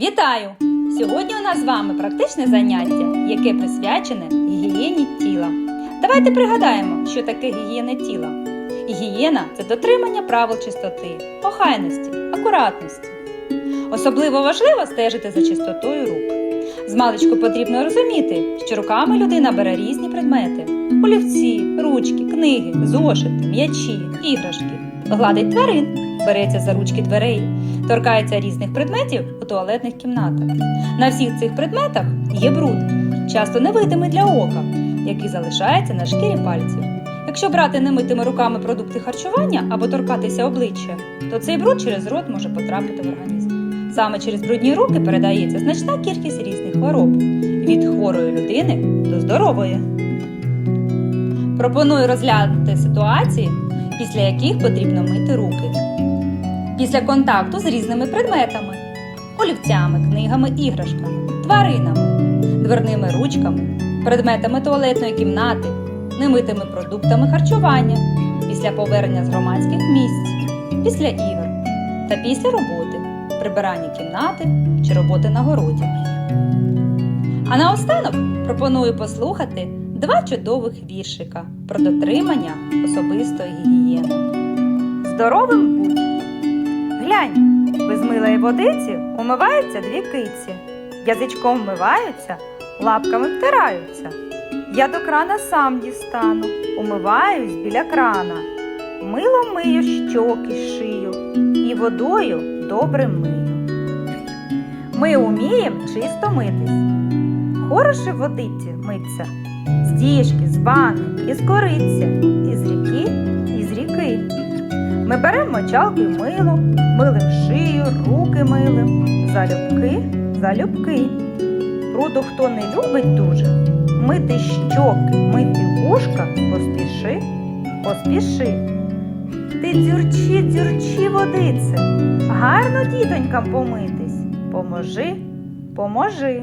Вітаю! Сьогодні у нас з вами практичне заняття, яке присвячене гігієні тіла. Давайте пригадаємо, що таке гігієна тіла. Гігієна це дотримання правил чистоти, охайності, акуратності. Особливо важливо стежити за чистотою рук. Змалечку потрібно розуміти, що руками людина бере різні предмети: олівці, ручки, книги, зошити, м'ячі, іграшки, гладить тварин, береться за ручки дверей, торкається різних предметів у туалетних кімнатах. На всіх цих предметах є бруд, часто невидимий для ока, який залишається на шкірі пальців. Якщо брати немитими руками продукти харчування або торкатися обличчя, то цей бруд через рот може потрапити в організм. Саме через брудні руки передається значна кількість різних хвороб від хворої людини до здорової. Пропоную розглянути ситуації, після яких потрібно мити руки. Після контакту з різними предметами, олівцями, книгами, іграшками, тваринами, дверними ручками, предметами туалетної кімнати, немитими продуктами харчування, після повернення з громадських місць, після ігор та після роботи, прибирання кімнати чи роботи на городі. А наостанок пропоную послухати два чудових віршика про дотримання особистої гігієни. Здоровим будь! Глянь, без милої водиці умиваються дві киці, язичком вмиваються, лапками втираються. Я до крана сам дістану, умиваюсь біля крана. Милом мию щоки, шию і водою добре мию. Ми умієм чисто митись. Хороше водиці миться, з діжки, з вани, із кориця, із ріки, із ріки. Ми беремо мочалку й мило, милим шию, руки милим, залюбки, залюбки. Пруду хто не любить дуже, мити щоки, мити вушка, поспіши, поспіши. Ти дзюрчи, дзюрчи водице, гарно дітонькам помитись. Поможи, поможи.